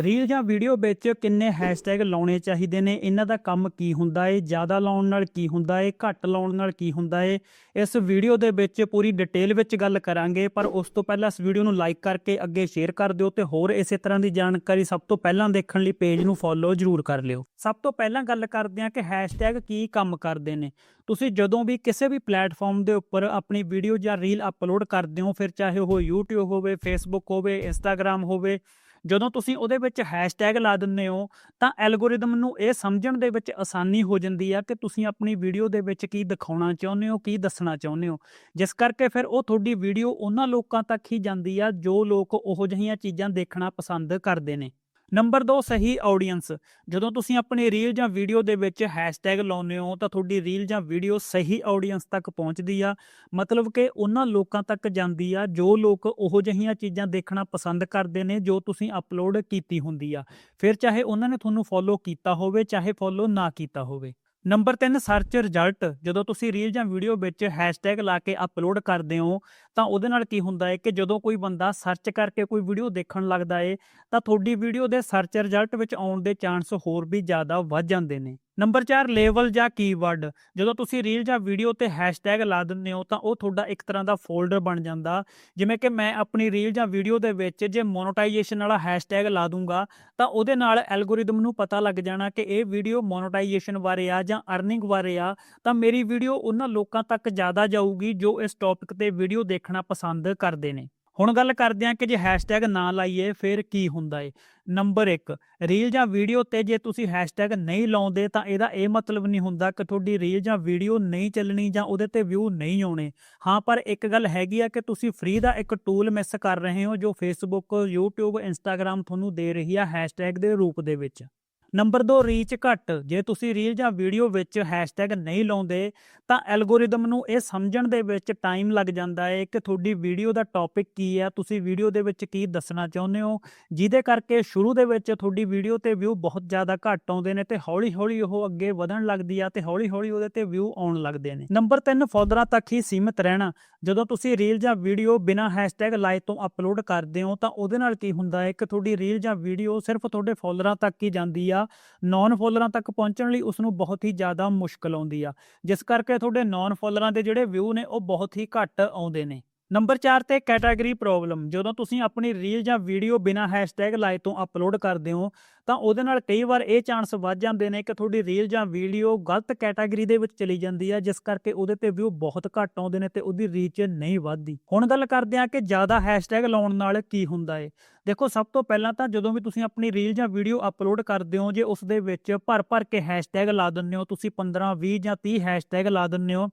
Reel ਜਾਂ video ਵਿੱਚ ਕਿੰਨੇ ਹੈਸ਼ਟੈਗ ਲਾਉਣੇ ਚਾਹੀਦੇ ਨੇ? ਇਹਨਾਂ ਦਾ ਕੰਮ ਕੀ ਹੁੰਦਾ ਏ? ਜ਼ਿਆਦਾ ਲਾਉਣ ਨਾਲ ਕੀ ਹੁੰਦਾ ਏ? ਘੱਟ ਲਾਉਣ ਨਾਲ ਕੀ ਹੁੰਦਾ ਏ? ਇਸ ਵੀਡੀਓ ਦੇ ਵਿੱਚ ਪੂਰੀ ਡਿਟੇਲ ਵਿੱਚ ਗੱਲ ਕਰਾਂਗੇ, ਪਰ ਉਸ ਤੋਂ ਪਹਿਲਾਂ ਇਸ ਵੀਡੀਓ ਨੂੰ ਲਾਈਕ ਕਰਕੇ ਅੱਗੇ ਸ਼ੇਅਰ ਕਰ ਦਿਓ ਤੇ ਹੋਰ ਇਸੇ ਤਰ੍ਹਾਂ ਦੀ ਜਾਣਕਾਰੀ ਸਭ ਤੋਂ ਪਹਿਲਾਂ ਦੇਖਣ ਲਈ ਪੇਜ ਨੂੰ ਫੋਲੋ ਜ਼ਰੂਰ ਕਰ ਲਿਓ। ਸਭ ਤੋਂ ਪਹਿਲਾਂ ਗੱਲ ਕਰਦੇ ਹਾਂ ਕਿ ਹੈਸ਼ਟੈਗ ਕੀ ਕੰਮ ਕਰਦੇ ਨੇ। ਤੁਸੀਂ ਜਦੋਂ ਵੀ ਕਿਸੇ ਵੀ ਪਲੇਟਫਾਰਮ ਦੇ ਉੱਪਰ ਆਪਣੀ ਵੀਡੀਓ ਜਾਂ ਰੀਲ ਅਪਲੋਡ ਕਰਦੇ ਹੋ, ਫਿਰ ਚਾਹੇ ਉਹ YouTube ਹੋਵੇ, Facebook ਹੋਵੇ, Instagram ਹੋਵੇ ਜਦੋਂ ਤੁਸੀਂ ਉਹਦੇ ਵਿੱਚ ਹੈਸ਼ਟੈਗ ਲਾ ਦਿੰਦੇ ਹੋ, ਤਾਂ ਐਲਗੋਰਿਦਮ ਨੂੰ ਇਹ ਸਮਝਣ ਦੇ ਵਿੱਚ ਆਸਾਨੀ ਹੋ ਜਾਂਦੀ ਆ ਕਿ ਤੁਸੀਂ ਆਪਣੀ ਵੀਡੀਓ ਦੇ ਵਿੱਚ ਕੀ ਦਿਖਾਉਣਾ ਚਾਹੁੰਦੇ ਹੋ, ਕੀ ਦੱਸਣਾ ਚਾਹੁੰਦੇ ਹੋ। ਜਿਸ ਕਰਕੇ ਫਿਰ ਉਹ ਤੁਹਾਡੀ ਵੀਡੀਓ ਉਹਨਾਂ ਲੋਕਾਂ ਤੱਕ ਹੀ ਜਾਂਦੀ ਆ ਜੋ ਲੋਕ ਉਹੋ ਜਿਹੀਆਂ ਚੀਜ਼ਾਂ ਦੇਖਣਾ ਪਸੰਦ ਕਰਦੇ ਨੇ। ਨੰਬਰ 2 ਸਹੀ ਆਡੀਅנס ਜਦੋਂ ਤੁਸੀਂ ਆਪਣੀ ਰੀਲ ਜਾਂ ਵੀਡੀਓ ਦੇ ਵਿੱਚ ਹੈਸ਼ਟੈਗ ਲਾਉਂਦੇ ਹੋ, ਤਾਂ ਤੁਹਾਡੀ ਰੀਲ ਜਾਂ ਵੀਡੀਓ ਸਹੀ ਆਡੀਅנס ਤੱਕ ਪਹੁੰਚਦੀ ਆ। ਮਤਲਬ ਕਿ ਉਹਨਾਂ ਲੋਕਾਂ ਤੱਕ ਜਾਂਦੀ ਆ, ਜੋ ਲੋਕ ਉਹੋ ਜਹੀਆਂ ਚੀਜ਼ਾਂ ਦੇਖਣਾ ਪਸੰਦ ਕਰਦੇ ਨੇ, ਜੋ ਤੁਸੀਂ ਅਪਲੋਡ ਕੀਤੀ ਹੁੰਦੀ ਆ। ਫਿਰ ਚਾਹੇ ਉਹਨਾਂ ਨੇ ਤੁਹਾਨੂੰ ਫੋਲੋ ਕੀਤਾ ਹੋਵੇ, ਚਾਹੇ ਫੋਲੋ ਨਾ ਕੀਤਾ ਹੋਵੇ। ਨੰਬਰ 3 ਸਰਚ ਰਿਜ਼ਲਟ ਜਦੋਂ ਤੁਸੀਂ ਰੀਲ ਜਾਂ ਵੀਡੀਓ ਵਿੱਚ ਹੈਸ਼ਟੈਗ ਲਾ ਕੇ ਅਪਲੋਡ ਕਰਦੇ ਹੋ, ਤਾਂ ਉਹਦੇ ਨਾਲ ਕੀ ਹੁੰਦਾ ਹੈ ਕਿ ਜਦੋਂ ਕੋਈ ਬੰਦਾ ਸਰਚ ਕਰਕੇ ਕੋਈ ਵੀਡੀਓ ਦੇਖਣ ਲੱਗਦਾ ਏ ਤਾਂ ਤੁਹਾਡੀ ਵੀਡੀਓ ਦੇ ਸਰਚ ਰਿਜ਼ਲਟ ਵਿੱਚ ਆਉਣ ਦੇ ਚਾਂਸ ਹੋਰ ਵੀ ਜ਼ਿਆਦਾ ਵੱਧ ਜਾਂਦੇ ਨੇ। ਨੰਬਰ 4 ਲੇਵਲ ਜਾਂ ਕੀਵਰਡ ਜਦੋਂ ਤੁਸੀਂ ਰੀਲ ਜਾਂ ਵੀਡੀਓ ਤੇ ਹੈਸ਼ਟੈਗ ਲਾ ਦਿੰਦੇ ਹੋ, ਤਾਂ ਉਹ ਤੁਹਾਡਾ ਇੱਕ ਤਰ੍ਹਾਂ ਦਾ ਫੋਲਡਰ ਬਣ ਜਾਂਦਾ। ਜਿਵੇਂ ਕਿ ਮੈਂ ਆਪਣੀ ਰੀਲ ਜਾਂ ਵੀਡੀਓ ਦੇ ਵਿੱਚ ਜੇ ਮੋਨੋਟਾਈਜੇਸ਼ਨ ਵਾਲਾ ਹੈਸ਼ਟੈਗ ਲਾ ਦੂੰਗਾ, ਤਾਂ ਉਹਦੇ ਨਾਲ ਐਲਗੋਰਿਦਮ ਨੂੰ ਪਤਾ ਲੱਗ ਜਾਣਾ ਕਿ ਇਹ ਵੀਡੀਓ ਮੋਨੋਟਾਈਜੇਸ਼ਨ ਬਾਰੇ ਆ ਜਾਂ ਅਰਨਿੰਗ ਬਾਰੇ ਆ। ਤਾਂ ਮੇਰੀ ਵੀਡੀਓ ਉਹਨਾਂ ਲੋਕਾਂ ਤੱਕ ਜ਼ਿਆਦਾ ਜਾਊਗੀ ਜੋ ਇਸ ਟੌਪਿਕ ਤੇ ਵੀਡੀਓ ਦੇਖਣਾ ਪਸੰਦ ਕਰਦੇ ਨੇ। ਹੁਣ ਗੱਲ ਕਰਦੇ ਹਾਂ ਕਿ ਜੇ ਹੈਸ਼ਟੈਗ ਨਾ ਲਾਈਏ, ਫਿਰ ਕੀ ਹੁੰਦਾ ਏ? ਨੰਬਰ 1 ਰੀਲ ਜਾਂ ਵੀਡੀਓ ਤੇ ਜੇ ਤੁਸੀਂ ਹੈਸ਼ਟੈਗ ਨਹੀਂ ਲਾਉਂਦੇ ਤਾਂ ਇਹਦਾ ਇਹ ਮਤਲਬ ਨਹੀਂ ਹੁੰਦਾ ਕਿ ਤੁਹਾਡੀ ਰੀਲ ਜਾਂ ਵੀਡੀਓ ਨਹੀਂ ਚੱਲਣੀ ਜਾਂ ਉਹਦੇ ਤੇ ਵਿਊ ਨਹੀਂ ਆਉਣੇ। ਹਾਂ, ਪਰ ਇੱਕ ਗੱਲ ਹੈਗੀ ਆ ਕਿ ਤੁਸੀਂ ਫ੍ਰੀ ਦਾ ਇੱਕ ਟੂਲ ਮਿਸ ਕਰ ਰਹੇ ਹੋ ਜੋ ਫੇਸਬੁੱਕ YouTube, Instagram ਤੁਹਾਨੂੰ ਦੇ ਰਹੀ ਆ ਹੈਸ਼ਟੈਗ ਦੇ ਰੂਪ ਦੇ ਵਿੱਚ। ਨੰਬਰ 2 ਰੀਚ ਘੱਟ। ਜੇ ਤੁਸੀਂ ਰੀਲ ਜਾਂ ਵੀਡੀਓ ਵਿੱਚ ਹੈਸ਼ਟੈਗ ਨਹੀਂ ਲਾਉਂਦੇ, ਤਾਂ ਐਲਗੋਰਿਦਮ ਨੂੰ ਇਹ ਸਮਝਣ ਦੇ ਵਿੱਚ ਟਾਈਮ ਲੱਗ ਜਾਂਦਾ ਹੈ ਕਿ ਤੁਹਾਡੀ ਵੀਡੀਓ ਦਾ ਟੌਪਿਕ ਕੀ ਹੈ ਤੁਸੀਂ ਵੀਡੀਓ ਦੇ ਵਿੱਚ ਕੀ ਦੱਸਣਾ ਚਾਹੁੰਦੇ ਹੋ? ਜਿਹਦੇ ਕਰਕੇ ਸ਼ੁਰੂ ਦੇ ਵਿੱਚ ਤੁਹਾਡੀ ਵੀਡੀਓ ਤੇ ਵਿਊ ਬਹੁਤ ਜ਼ਿਆਦਾ ਘੱਟ ਆਉਂਦੇ ਨੇ ਤੇ ਹੌਲੀ-ਹੌਲੀ ਉਹ ਅੱਗੇ ਵਧਣ ਲੱਗਦੀ ਆ ਤੇ ਹੌਲੀ-ਹੌਲੀ ਉਹਦੇ ਤੇ ਵਿਊ ਆਉਣ ਲੱਗਦੇ ਨੇ। ਨੰਬਰ 3 ਫੋਲਡਰਾਂ ਤੱਕ ਹੀ ਸੀਮਿਤ ਰਹਿਣਾ। ਜਦੋਂ ਤੁਸੀਂ ਰੀਲ ਜਾਂ ਵੀਡੀਓ ਬਿਨਾਂ ਹੈਸ਼ਟੈਗ ਲਾਏ ਤੋਂ ਅਪਲੋਡ ਕਰਦੇ ਹੋ, ਤਾਂ ਉਹਦੇ ਨਾਲ ਕੀ ਹੁੰਦਾ ਹੈ ਕਿ ਤੁਹਾਡੀ ਰੀਲ ਜਾਂ ਵੀਡੀਓ ਸਿਰਫ ਤੁਹਾਡੇ ਫੋਲੋਅਰਾਂ ਤੱਕ ਹੀ ਜਾਂਦੀ ਆ। ਨੌਨ ਫੋਲੋਅਰਾਂ ਤੱਕ ਪਹੁੰਚਣ ਲਈ ਉਸ ਨੂੰ ਬਹੁਤ ਹੀ ਜ਼ਿਆਦਾ ਮੁਸ਼ਕਲ ਆਉਂਦੀ ਆ। ਜਿਸ ਕਰਕੇ ਤੁਹਾਡੇ ਨੌਨ ਫੋਲੋਅਰਾਂ ਦੇ ਜਿਹੜੇ ਵਿਊ ਨੇ, ਉਹ ਬਹੁਤ ਹੀ ਘੱਟ ਆਉਂਦੇ ਨੇ। ਨੰਬਰ 4 ਤੇ ਕੈਟਾਗਰੀ ਪ੍ਰੋਬਲਮ ਜਦੋਂ ਤੁਸੀਂ ਆਪਣੀ ਰੀਲ ਜਾਂ ਵੀਡੀਓ ਬਿਨਾਂ ਹੈਸ਼ਟੈਗ ਲਾਏ ਤੋਂ ਅਪਲੋਡ ਕਰਦੇ ਹੋ, ਤਾਂ ਉਹਦੇ ਨਾਲ ਕਈ ਵਾਰ ਇਹ ਚਾਂਸ ਵੱਧ ਜਾਂਦੇ ਨੇ ਕਿ ਤੁਹਾਡੀ ਰੀਲ ਜਾਂ ਵੀਡੀਓ ਗਲਤ ਕੈਟਾਗਰੀ ਦੇ ਵਿੱਚ ਚਲੀ ਜਾਂਦੀ ਹੈ ਜਿਸ ਕਰਕੇ ਉਹਦੇ ਤੇ ਵਿਊ ਬਹੁਤ ਘੱਟ ਆਉਂਦੇ ਨੇ ਤੇ ਉਹਦੀ ਰੀਚ ਨਹੀਂ ਵੱਧਦੀ। ਹੁਣ ਗੱਲ ਕਰਦੇ ਹਾਂ ਕਿ ਜ਼ਿਆਦਾ ਹੈਸ਼ਟੈਗ ਲਾਉਣ ਨਾਲ ਕੀ ਹੁੰਦਾ ਏ। ਦੇਖੋ, ਸਭ ਤੋਂ ਪਹਿਲਾਂ ਤਾਂ ਜਦੋਂ ਵੀ ਤੁਸੀਂ ਆਪਣੀ ਰੀਲ ਜਾਂ ਵੀਡੀਓ ਅਪਲੋਡ ਕਰਦੇ ਹੋ, ਜੇ ਉਸ ਦੇ ਵਿੱਚ ਭਰ ਭਰ ਕੇ ਹੈਸ਼ਟੈਗ ਲਾ ਦਿੰਦੇ ਹੋ, ਤੁਸੀਂ 15 20 ਜਾਂ 30 ਹੈਸ਼ਟੈਗ ਲਾ ਦਿੰਦੇ ਹੋ,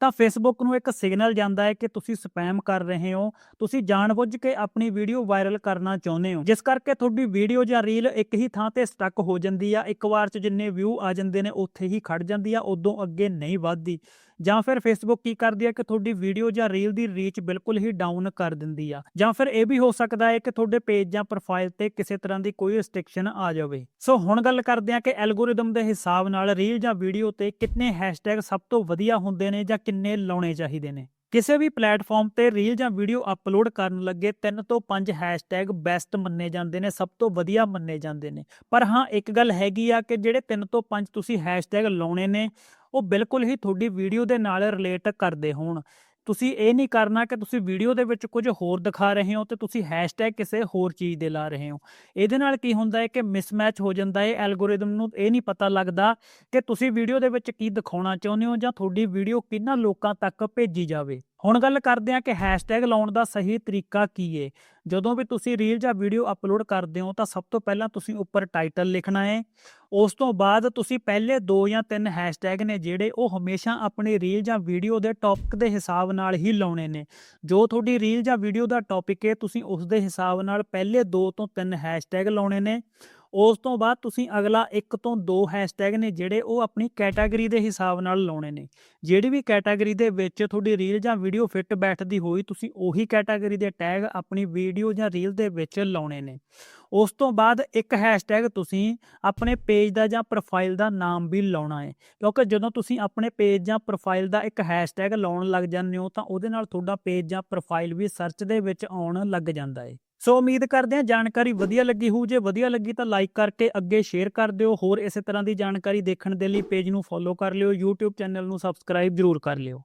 ਤਾਂ ਫੇਸਬੁੱਕ ਨੂੰ ਇੱਕ ਸਿਗਨਲ ਜਾਂਦਾ ਹੈ ਕਿ ਤੁਸੀਂ ਸਪੈਮ ਕਰ ਰਹੇ ਹੋ। ਤੁਸੀਂ ਜਾਣਬੁੱਝ ਕੇ ਆਪਣੀ ਵੀਡੀਓ ਵਾਇਰਲ ਕਰਨਾ ਚਾਹੁੰਦੇ ਹੋ। ਜਿਸ ਕਰਕੇ ਤੁਹਾਡੀ ਵੀਡੀਓ ਜਾਂ ਰੀਲ ਇੱਕ ਹੀ ਥਾਂ ਤੇ ਸਟਕ ਹੋ ਜਾਂਦੀ ਆ। ਇੱਕ ਵਾਰ ਚ ਜਿੰਨੇ ਵਿਊ ਆ ਜਾਂਦੇ ਨੇ, ਉੱਥੇ ਹੀ ਖੜ ਜਾਂਦੀ ਆ, ਉਦੋਂ ਅੱਗੇ ਨਹੀਂ ਵੱਧਦੀ। ਜਾਂ ਫਿਰ ਫੇਸਬੁੱਕ ਕੀ ਕਰਦੀ ਆ ਕਿ ਤੁਹਾਡੀ ਵੀਡੀਓ ਜਾਂ ਰੀਲ ਦੀ ਰੀਚ ਬਿਲਕੁਲ ਹੀ ਡਾਊਨ ਕਰ ਦਿੰਦੀ ਆ। ਜਾਂ ਫਿਰ ਇਹ ਵੀ ਹੋ ਸਕਦਾ ਹੈ ਕਿ ਤੁਹਾਡੇ ਪੇਜ ਜਾਂ ਪ੍ਰੋਫਾਈਲ ਤੇ ਕਿਸੇ ਤਰ੍ਹਾਂ ਦੀ ਕੋਈ ਰਿਸਟ੍ਰਿਕਸ਼ਨ ਆ ਜਾਵੇ। ਸੋ ਹੁਣ ਗੱਲ ਕਰਦੇ ਹਾਂ ਕਿ ਐਲਗੋਰਿਦਮ ਦੇ ਹਿਸਾਬ ਨਾਲ ਰੀਲ ਜਾਂ ਵੀਡੀਓ ਤੇ ਕਿੰਨੇ ਹੈਸ਼ਟੈਗ ਸਭ ਤੋਂ ਵਧੀਆ ਹੁੰਦੇ ਨੇ ਜਾਂ ਕਿੰਨੇ ਲਾਉਣੇ ਚਾਹੀਦੇ ਨੇ। ਕਿਸੇ ਵੀ ਪਲੇਟਫਾਰਮ ਤੇ ਰੀਲ ਜਾਂ ਵੀਡੀਓ ਅਪਲੋਡ ਕਰਨ ਲੱਗੇ 3 ਤੋਂ 5 ਹੈਸ਼ਟੈਗ ਬੈਸਟ ਮੰਨੇ ਜਾਂਦੇ ਨੇ, ਸਭ ਤੋਂ ਵਧੀਆ ਮੰਨੇ ਜਾਂਦੇ ਨੇ। ਪਰ ਹਾਂ, ਇੱਕ ਗੱਲ ਹੈਗੀ ਆ ਕਿ ਜਿਹੜੇ 3 ਤੋਂ 5 ਤੁਸੀਂ ਹੈਸ਼ਟੈਗ ਲਾਉਣੇ ਨੇ ਉਹ ਬਿਲਕੁਲ ਹੀ ਤੁਹਾਡੀ ਵੀਡੀਓ ਦੇ ਨਾਲ ਰਿਲੇਟ ਕਰਦੇ ਹੋਣ। ਤੁਸੀਂ ਇਹ ਨਹੀਂ ਕਰਨਾ ਕਿ ਤੁਸੀਂ ਵੀਡੀਓ ਦੇ ਵਿੱਚ ਕੁਝ ਹੋਰ ਦਿਖਾ ਰਹੇ ਹੋ ਤੇ ਤੁਸੀਂ ਹੈਸ਼ਟੈਗ ਕਿਸੇ ਹੋਰ ਚੀਜ਼ ਦੇ ਲਾ ਰਹੇ ਹੋ। ਇਹਦੇ ਨਾਲ ਕੀ ਹੁੰਦਾ ਹੈ ਕਿ ਮਿਸਮੈਚ ਹੋ ਜਾਂਦਾ ਹੈ ਐਲਗੋਰਿਦਮ ਨੂੰ ਇਹ ਨਹੀਂ ਪਤਾ ਲੱਗਦਾ ਕਿ ਤੁਸੀਂ ਵੀਡੀਓ ਦੇ ਵਿੱਚ ਕੀ ਦਿਖਾਉਣਾ ਚਾਹੁੰਦੇ ਹੋ ਜਾਂ ਤੁਹਾਡੀ ਵੀਡੀਓ ਕਿੰਨਾ ਲੋਕਾਂ ਤੱਕ ਭੇਜੀ ਜਾਵੇ। ਹੁਣ ਗੱਲ ਕਰਦੇ ਹਾਂ ਕਿ ਹੈਸ਼ਟੈਗ ਲਾਉਣ ਦਾ ਸਹੀ ਤਰੀਕਾ ਕੀ ਏ। ਜਦੋਂ ਵੀ ਤੁਸੀਂ ਰੀਲ ਜਾਂ ਵੀਡੀਓ ਅਪਲੋਡ ਕਰਦੇ ਹੋ ਤਾਂ ਸਭ ਤੋਂ ਪਹਿਲਾਂ ਤੁਸੀਂ ਉੱਪਰ ਟਾਈਟਲ ਲਿਖਣਾ ਹੈ ਉਸ ਤੋਂ ਬਾਅਦ ਤੁਸੀਂ ਪਹਿਲੇ 2 ਜਾਂ 3 ਹੈਸ਼ਟੈਗ ਨੇ ਜਿਹੜੇ ਉਹ ਹਮੇਸ਼ਾ ਆਪਣੀ ਰੀਲ ਜਾਂ ਵੀਡੀਓ ਦੇ ਟੌਪਿਕ ਦੇ ਹਿਸਾਬ ਨਾਲ ਹੀ ਲਾਉਣੇ ਨੇ। ਜੋ ਤੁਹਾਡੀ ਰੀਲ ਜਾਂ ਵੀਡੀਓ ਦਾ ਟੌਪਿਕ ਹੈ ਤੁਸੀਂ ਉਸ ਦੇ ਹਿਸਾਬ ਨਾਲ ਪਹਿਲੇ 2 ਤੋਂ 3 ਹੈਸ਼ਟੈਗ ਲਾਉਣੇ ਨੇ। ਉਸ ਤੋਂ ਬਾਅਦ ਤੁਸੀਂ ਅਗਲਾ ਇੱਕ ਤੋਂ ਦੋ ਹੈਸ਼ਟੈਗ ਨੇ ਜਿਹੜੇ ਉਹ ਆਪਣੀ ਕੈਟਾਗਰੀ ਦੇ ਹਿਸਾਬ ਨਾਲ ਲਾਉਣੇ ਨੇ। ਜਿਹੜੀ ਵੀ ਕੈਟਾਗਰੀ ਦੇ ਵਿੱਚ ਤੁਹਾਡੀ ਰੀਲ ਜਾਂ ਵੀਡੀਓ ਫਿੱਟ ਬੈਠਦੀ ਹੋਈ, ਤੁਸੀਂ ਉਹੀ ਕੈਟਾਗਰੀ ਦੇ ਟੈਗ ਆਪਣੀ ਵੀਡੀਓ ਜਾਂ ਰੀਲ ਦੇ ਵਿੱਚ ਲਾਉਣੇ ਨੇ। ਉਸ ਤੋਂ ਬਾਅਦ ਇੱਕ ਹੈਸ਼ਟੈਗ ਤੁਸੀਂ ਆਪਣੇ ਪੇਜ ਦਾ ਜਾਂ ਪ੍ਰੋਫਾਈਲ ਦਾ ਨਾਮ ਵੀ ਲਾਉਣਾ ਹੈ। ਕਿਉਂਕਿ ਜਦੋਂ ਤੁਸੀਂ ਆਪਣੇ ਪੇਜ ਜਾਂ ਪ੍ਰੋਫਾਈਲ ਦਾ ਇੱਕ ਹੈਸ਼ਟੈਗ ਲਾਉਣ ਲੱਗ ਜਾਂਦੇ ਹੋ, ਤਾਂ ਉਹਦੇ ਨਾਲ ਤੁਹਾਡਾ ਪੇਜ ਜਾਂ ਪ੍ਰੋਫਾਈਲ ਵੀ ਸਰਚ ਦੇ ਵਿੱਚ ਆਉਣ ਲੱਗ ਜਾਂਦਾ ਹੈ। ਸੋ ਉਮੀਦ ਕਰਦੇ ਹਾਂ ਜਾਣਕਾਰੀ ਵਧੀਆ ਲੱਗੀ ਹੋਊ। ਜੇ ਵਧੀਆ ਲੱਗੀ ਤਾਂ ਲਾਈਕ ਕਰਕੇ ਅੱਗੇ ਸ਼ੇਅਰ ਕਰ ਦਿਓ। ਹੋਰ ਇਸੇ ਤਰ੍ਹਾਂ ਦੀ ਜਾਣਕਾਰੀ ਦੇਖਣ ਦੇ ਲਈ ਪੇਜ ਨੂੰ ਫੋਲੋ ਕਰ ਲਿਓ। YouTube ਚੈਨਲ ਨੂੰ ਸਬਸਕ੍ਰਾਈਬ ਜ਼ਰੂਰ ਕਰ ਲਿਓ।